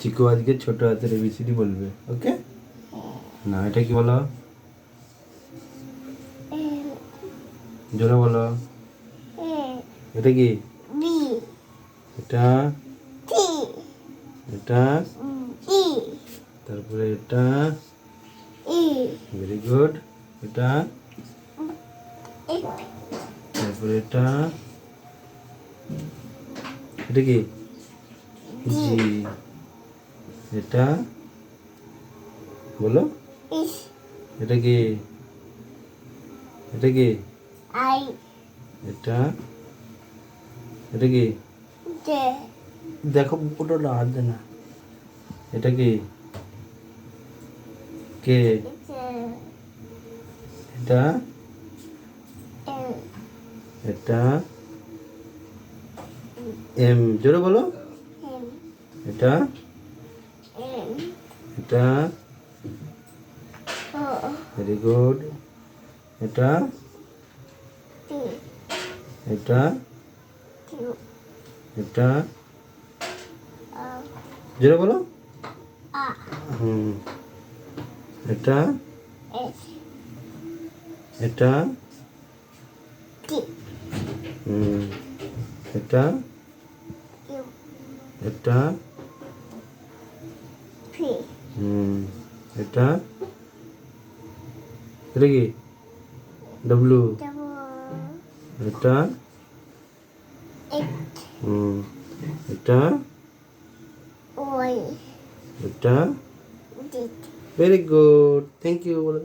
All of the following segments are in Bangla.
চিকু আজকে ছোট হাতের এবিসিডি বলবে ওকে? না এটা কি বলো? জোরে বলো। এটা কি? এটা? এটা? তারপরে এটা? ভেরি গুড এটা? তারপরে এটা? এটা কি? জি। এটা? বলো। এটা কি? এটা কি? আই। এটা? এটা কি? দেখো পুরো হাত দে না। এটা কি? কে? এটা? এম। এটা? এম। জোরে বলো। এটা এটা ভেরি গুড এটা এটা এটা। জোরে বলো। হুম। এটা এটা। হুম। এটা এটা। হুম এটা? এটা কি? ডব্লু এটা? হুম এটা? এটা? ভেরি গুড থ্যাংক ইউ বলে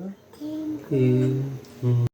থ্যাংক